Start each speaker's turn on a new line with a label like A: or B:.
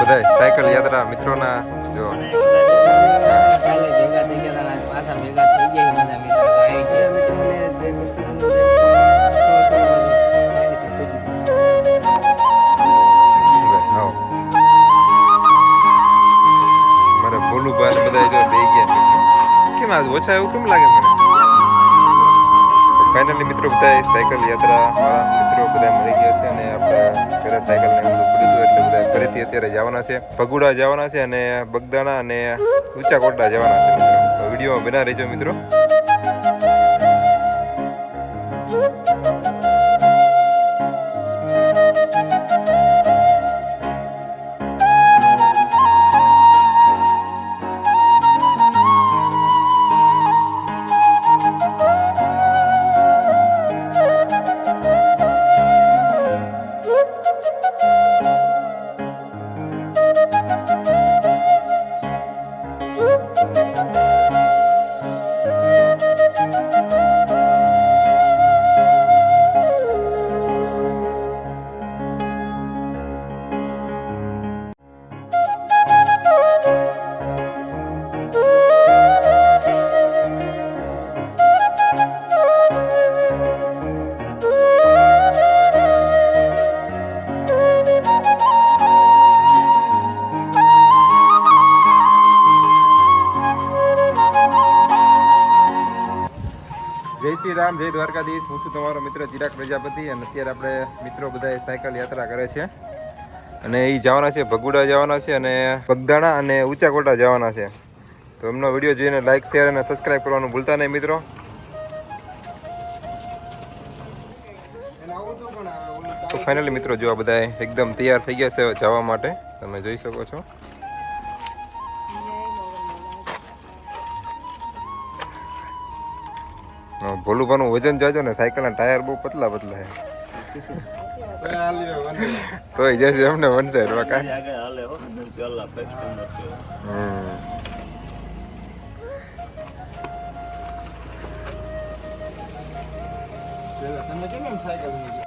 A: બધા સાયકલ યાત્રા મિત્રોના, જો.
B: ભેગા થઈ ગયા પાછા ભેગા થઈ બધા મિત્રો આવી ગયા મિત્રોને જે કસ્ટમર
A: બધા જો બે ગયા. કેમ આજ ઓછા એવું કેમ લાગે મને? ફાઇનલી મિત્રો બધા સાયકલ યાત્રા મારા મિત્રો બધા મળી ગયા છે અને આપણા ઘરે સાયકલ ને બધું પડ્યું એટલે બધા ફરીથી અત્યારે જવાના છે. ભગુડા જવાના છે અને બગદાણા અને ઊંચા કોટડા જવાના છે મિત્રો. વીડિયો બના રહેજો મિત્રો. Thank you. જય શ્રી રામ, જય દ્વારકાધીશ. હું છું તમારો મિત્ર ચિરાગ પ્રજાપતિ અને અત્યારે આપણે મિત્રો બધા સાયકલ યાત્રા કરે છે. અને એ જવાના છે, ભગુડા જવાના છે અને બગદાણા અને ઊંચા કોટા જવાના છે. તો એમનો વીડિયો જોઈને લાઈક શેર અને સબસ્ક્રાઈબ કરવાનું ભૂલતા નહીં મિત્રો. તો ફાઇનલી મિત્રો જો આ બધા એકદમ તૈયાર થઈ ગયા છે જવા માટે, તમે જોઈ શકો છો. ભોલુભાનું વજન જાજો ને, સાયકલના ટાયર બહુ પતલા પતલા છે. તોય જશે એમને વનસે
C: રોકા કેમ સાયકલ